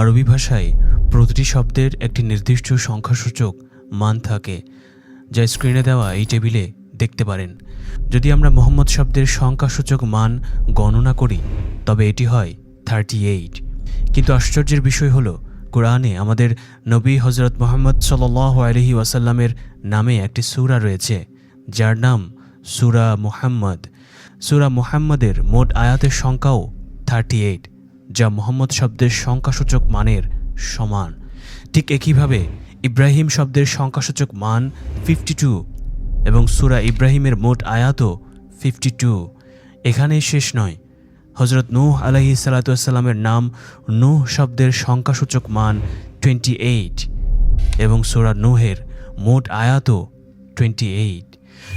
আরবি ভাষায় প্রতিটি শব্দের একটি নির্দিষ্ট সংখ্যাসূচক মান থাকে, যা স্ক্রিনে দেওয়া এই টেবিলে দেখতে পারেন। যদি আমরা মোহাম্মদ শব্দের সংখ্যাসূচক মান গণনা করি, তবে এটি হয় থার্টি এইট কিন্তু আশ্চর্যের বিষয় হলো, কোরআনে আমাদের নবী হজরত মোহাম্মদ সাল আলহি ওয়াসাল্লামের নামে একটি সুরা রয়েছে, যার নাম সুরা মুহাম্মদ। সুরা মুহাম্মদের মোট আয়াতের সংখ্যাও থার্টি এইট যা মোহাম্মদ শব্দের সংখ্যাসূচক মানের সমান। ঠিক একইভাবে ইব্রাহিম শব্দের সংখ্যাসূচক মান ফিফটি টু এবং সুরা ইব্রাহিমের মোট আয়াতও ফিফটি টু এখানেই শেষ নয়। হজরত নূহ আলাহি সাল্লাতামের নাম নূহ শব্দের সংখ্যাসূচক মান টোয়েন্টি এইট এবং সুরা নূহের মোট আয়াতও টোয়েন্টি এইট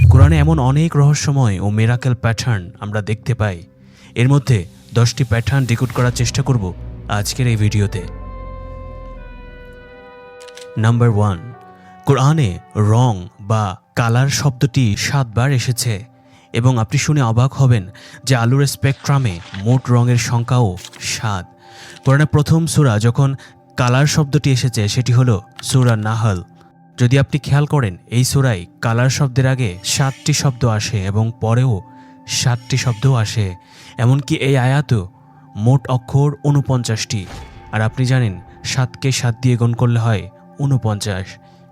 কোরআনে এমন অনেক রহস্যময় ও মেরাকেল প্যাটার্ন আমরা দেখতে পাই। এর মধ্যে দশটি প্যাটার্ন ডিকোড করার চেষ্টা করব আজকের এই ভিডিওতে। নাম্বার ওয়ান কোরআনে রং বা কালার শব্দটি সাতবার এসেছে এবং আপনি শুনে অবাক হবেন যে আলুর স্পেকট্রামে মোট রঙের সংখ্যাও সাত। কোরআনে প্রথম সূরা যখন কালার শব্দটি এসেছে, সেটি হলো সূরা নাহল। যদি আপনি খেয়াল করেন, এই সূরায় কালার শব্দের আগে সাতটি শব্দ আসে এবং পরেও সাতটি শব্দও আসে, এমনকি এই আয়াত মোট অক্ষর উনপঞ্চাশটি আর আপনি জানেন, সাতকে সাত দিয়ে গুণ করলে হয় উনপঞ্চাশ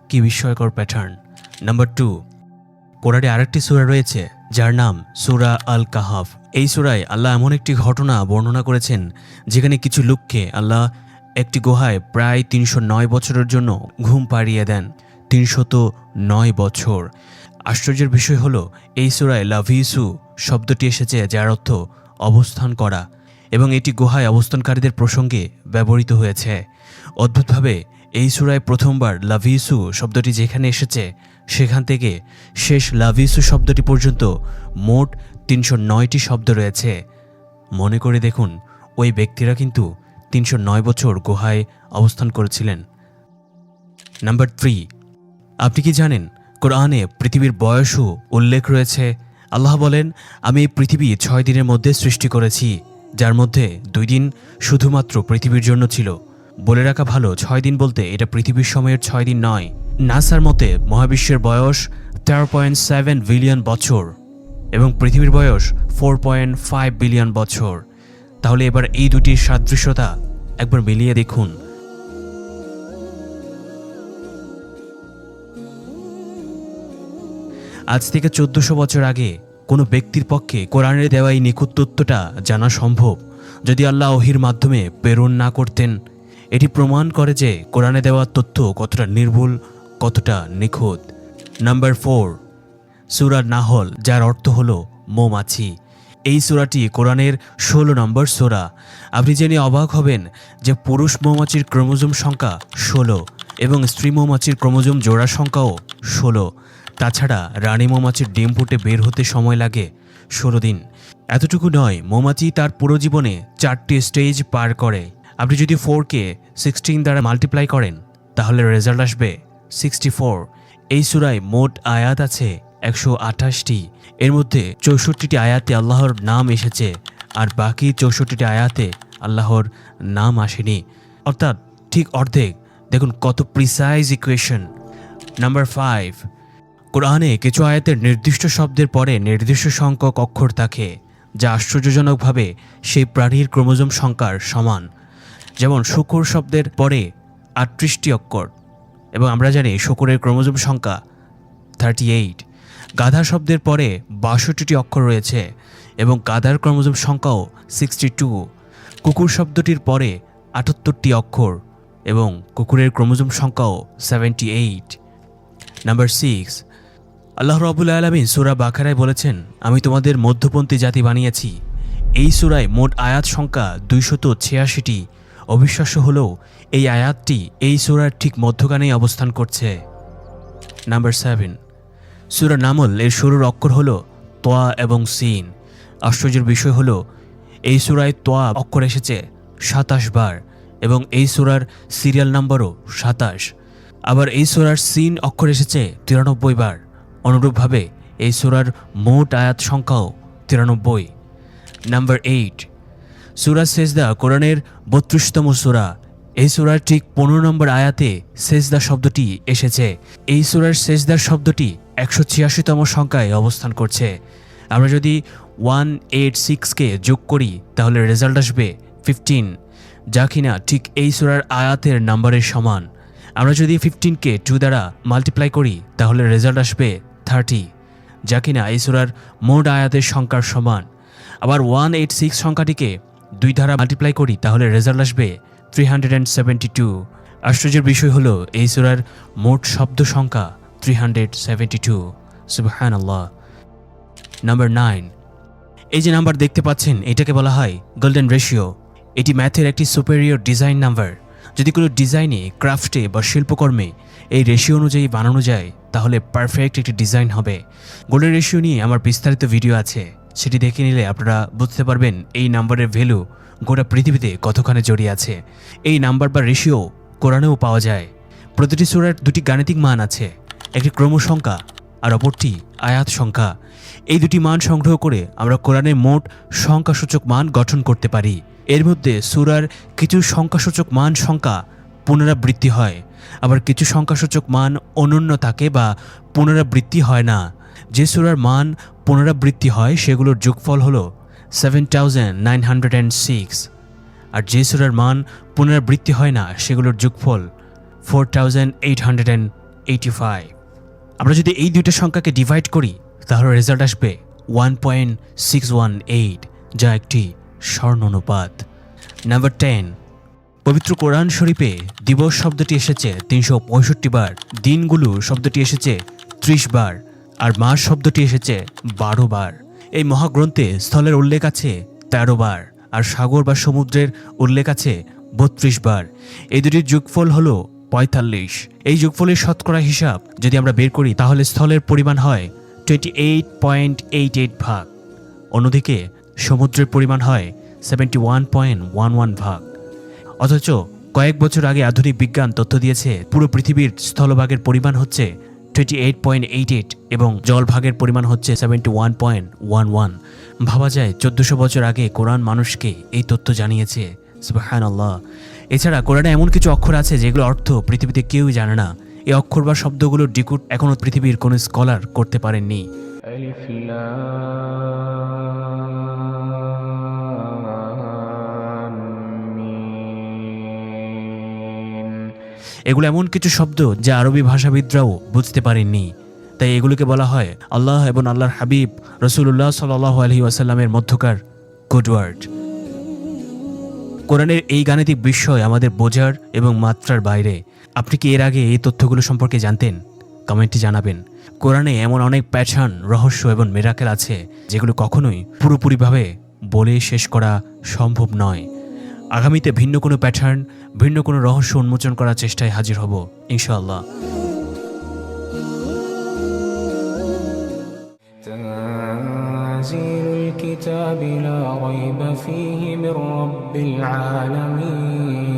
কি বিস্ময়কর প্যাটার্ন নাম্বার টু কোরআনে আরেকটি সূরা রয়েছে, যার নাম সূরা আল কাহাফ এই সূরায় আল্লাহ এমন একটি ঘটনা বর্ণনা করেছেন, যেখানে কিছু লোককে আল্লাহ একটি গুহায় প্রায় তিনশো নয় বছরের জন্য ঘুম পাড়িয়ে দেন। তিনশত নয় বছর। আশ্চর্যের বিষয় হলো, এই সূরায় লাভিসু শব্দটি এসেছে যার অর্থ অবস্থান করা, এবং এটি গুহায় অবস্থানকারীদের প্রসঙ্গে ব্যবহৃত হয়েছে। অদ্ভুতভাবে, এই সুরায় প্রথমবার লাভিসু শব্দটি যেখানে এসেছে, সেখান থেকে শেষ লাভিসু শব্দটি পর্যন্ত মোট তিনশো নয়টি শব্দ রয়েছে। মনে করে দেখুন, ওই ব্যক্তিরা কিন্তু তিনশো নয় বছর গুহায় অবস্থান করেছিলেন। নাম্বার থ্রি, আপনি কি জানেন, কোরআনে পৃথিবীর বয়সও উল্লেখ রয়েছে? আল্লাহ বলেন, আমি এই পৃথিবী ছয় দিনের মধ্যে সৃষ্টি করেছি, যার মধ্যে দুই দিন শুধুমাত্র পৃথিবীর জন্য ছিল। বলে রাখা ভালো, ছয় দিন বলতে এটা পৃথিবীর সময়ের ছয় দিন নয়। নাসার মতে মহাবিশ্বের বয়স তেরো পয়েন্ট সেভেন বিলিয়ন বছর এবং পৃথিবীর বয়স ফোর পয়েন্ট ফাইভ বিলিয়ন বছর। তাহলে এবার এই দুটির সাদৃশ্যতা একবার মিলিয়ে দেখুন। আজ থেকে চোদ্দশো বছর আগে কোনো ব্যক্তির পক্ষে কোরআনের দেওয়া এই নিখুঁত তথ্যটা জানা সম্ভব। যদি আল্লাহ ওহির মাধ্যমে প্রেরণ না করতেন, এটি প্রমাণ করে যে কোরআনে দেওয়া তথ্য কতটা নির্ভুল, কতটা নিখুঁত। নাম্বার ফোর, সুরা নাহল, যার অর্থ হলো মৌমাছি। এই সুরাটি কোরআনের ষোলো নম্বর সোরা। আপনি জেনে অবাক হবেন যে পুরুষ মৌমাছির ক্রোমোজোম সংখ্যা ষোলো এবং স্ত্রী মৌমাছির ক্রোমোজোম জোড়া সংখ্যাও ষোলো। তাছাড়া রানী মৌমাছির ডিম ফুটে বের হতে সময় লাগে ষোলো দিন। এতটুকু নয়, মৌমাছি তার পুরো জীবনে চারটি স্টেজ পার করে। আপনি যদি ফোরকে সিক্সটিন দ্বারা মাল্টিপ্লাই করেন, তাহলে রেজাল্ট আসবে সিক্সটি ফোর এই সুরায় মোট আয়াত আছে একশো আঠাশটি। এর মধ্যে চৌষট্টিটি আয়াতে আল্লাহর নাম এসেছে, আর বাকি চৌষট্টিটি আয়াতে আল্লাহর নাম আসেনি। অর্থাৎ ঠিক অর্ধেক। দেখুন কত প্রিসাইজ ইকুয়েশন নাম্বার ফাইভ কোরআনে কিছু আয়াতের নির্দিষ্ট শব্দের পরে নির্দিষ্ট সংখ্যক অক্ষর থাকে, যা আশ্চর্যজনকভাবে সেই প্রাণীর ক্রোমোজোম সংখ্যার সমান। যেমন শুকুর শব্দের পরে আটত্রিশটি অক্ষর, এবং আমরা জানি শুকুরের ক্রোমোজোম সংখ্যা থার্টি এইট গাধা শব্দের পরে বাষট্টিটি অক্ষর রয়েছে, এবং গাধার ক্রোমোজোম সংখ্যাও সিক্সটি টু কুকুর শব্দটির পরে আটাত্তরটি অক্ষর, এবং কুকুরের ক্রোমোজোম সংখ্যাও সেভেন্টি এইট নাম্বার সিক্স আল্লাহ রবুল আলমিন সুরা বাখারায় বলেছেন, আমি তোমাদের মধ্যপন্থী জাতি বানিয়েছি। এই সুরায় মোট আয়াত সংখ্যা দুইশত ছিয়াশিটি। অবিশ্বাস্য হলেও এই আয়াতটি এই সুরার ঠিক মধ্যখানেই অবস্থান করছে। নাম্বার সেভেন সুরা নামল এর শুরুর অক্ষর হল তোয়া এবং সিন। আশ্চর্যের বিষয় হল, এই সুরায় তোয়া অক্ষর এসেছে সাতাশ বার এবং এই সুরার সিরিয়াল নাম্বারও সাতাশ। আবার এই সুরার সিন অক্ষর এসেছে তিরানব্বই বার। অনুরূপভাবে এই সুরার মোট আয়াত সংখ্যাও তিরানব্বই। নাম্বার এইট সুরা সেজদা কোরআনের বত্রিশতম সুরা। এই সুরার ঠিক পনেরো নম্বর আয়াতে সেজদা শব্দটি এসেছে। এই সুরার সেজদার শব্দটি একশো ছিয়াশিতম সংখ্যায় অবস্থান করছে। আমরা যদি ওয়ান এইট সিক্সকে যোগ করি, তাহলে রেজাল্ট আসবে ফিফটিন যা কিনা ঠিক এই সুরার আয়াতের নাম্বারের সমান। আমরা যদি ফিফটিনকে টু দ্বারা মাল্টিপ্লাই করি, তাহলে রেজাল্ট আসবে থার্টি, যা কিনা এই সুরার মোট আয়াতের সংখ্যার সমান। আবার ওয়ান এইট সিক্স সংখ্যাটিকে দুই ধারা মাল্টিপ্লাই করি, তাহলে রেজাল্ট আসবে three hundred and seventy two আশ্চর্যের বিষয় হলো, এই সুরার মোট শব্দ সংখ্যা থ্রি হান্ড্রেড সেভেন্টি টু সুবহান আল্লাহ নাম্বার নাইন এই যে নাম্বার দেখতে পাচ্ছেন, এটাকে বলা হয় গোল্ডেন রেশিও এটি ম্যাথের একটি সুপেরিয়র ডিজাইন নাম্বার যদি কোনো ডিজাইনে ক্রাফটে বা শিল্পকর্মে এই রেশিও অনুযায়ী বানানো যায় তাহলে পারফেক্ট একটি ডিজাইন হবে। গোল্ডেন রেশিও নিয়ে আমার বিস্তারিত ভিডিও আছে। সেটি দেখে নিলে আপনারা বুঝতে পারবেন এই নাম্বারের ভ্যালু গোটা পৃথিবীতে কতখানে জড়িয়ে আছে। এই নাম্বার বা রেশিও কোরআনেও পাওয়া যায়। প্রতিটি সুরার দুটি গাণিতিক মান আছে। একটি ক্রমসংখ্যা আর অপরটি আয়াত সংখ্যা। এই দুটি মান সংগ্রহ করে আমরা কোরআনের মোট সংখ্যাসূচক মান গঠন করতে পারি। এর মধ্যে সুরার কিছু সংখ্যাসূচক মান সংখ্যা পুনরাবৃত্তি হয়। আবার কিছু সংখ্যাসূচক মান অনন্য থাকে বা পুনরাবৃত্তি হয় না। যে সুরার মান পুনরাবৃত্তি হয়, সেগুলোর যোগফল হলো seven thousand nine hundred and six আর যে সুরার মান পুনরাবৃত্তি হয় না, সেগুলোর যোগফল four thousand eight hundred and eighty five আমরা যদি এই দুইটা সংখ্যাকে ডিভাইড করি, তাহলে রেজাল্ট আসবে one point six one eight যা একটি স্বর্ণ অনুপাত নাম্বার টেন পবিত্র কোরআন শরীফে দিবস শব্দটি এসেছে তিনশো পঁয়ষট্টি বার, দিনগুলো শব্দটি এসেছে ত্রিশ বার, আর মাস শব্দটি এসেছে বারো বার। এই মহাগ্রন্থে স্থলের উল্লেখ আছে তেরো বার, আর সাগর বা সমুদ্রের উল্লেখ আছে বত্রিশ বার। এই দুটির যোগফল হলো পঁয়তাল্লিশ। এই যোগফলের শতকরা হিসাব যদি আমরা বের করি, তাহলে স্থলের পরিমাণ হয় twenty eight point eight eight ভাগ। অন্যদিকে সমুদ্রের পরিমাণ হয় seventy one point one one ভাগ। অথচ কয়েক বছর আগে আধুনিক বিজ্ঞান তথ্য দিয়েছে, পুরো পৃথিবীর স্থলভাগের পরিমাণ হচ্ছে twenty eight point eight eight এবং জলভাগের পরিমাণ হচ্ছে seventy one point one one ভাবা যায় চোদ্দশো বছর আগে কোরআন মানুষকে এই তথ্য জানিয়েছে সুবাহান আল্লাহ এছাড়া কোরআনে এমন কিছু অক্ষর আছে যেগুলো অর্থ পৃথিবীতে কেউই জানে না। এই অক্ষর বা শব্দগুলোর ডিকুট এখনও পৃথিবীর কোনো স্কলার করতে পারেননি। এগুলো এমন কিছু শব্দ যা আরবি ভাষাবিদরাও বুঝতে পারেননি। তাই এগুলোকে বলা হয় আল্লাহ এবং আল্লাহর হাবিব রসুল্লাহ সাল আলহি আসাল্লামের মধ্যকার কোডওয়ার্ড কোরআনের এই গাণিতিক বিষয় আমাদের বোঝার এবং মাত্রার বাইরে। আপনি কি এর আগে এই তথ্যগুলো সম্পর্কে জানতেন? কমেন্টে জানাবেন। কোরআনে এমন অনেক প্যাটার্ন, রহস্য এবং মেরাকেল আছে যেগুলো কখনোই পুরোপুরিভাবে বলে শেষ করা সম্ভব নয়। আগামীতে ভিন্ন কোনো প্যাটার্ন ভিন্ন কোনো রহস্য উন্মোচন করার চেষ্টায় হাজির হব ইনশাআল্লাহ تنزيل الكتاب لا ريب فيه من رب العالمين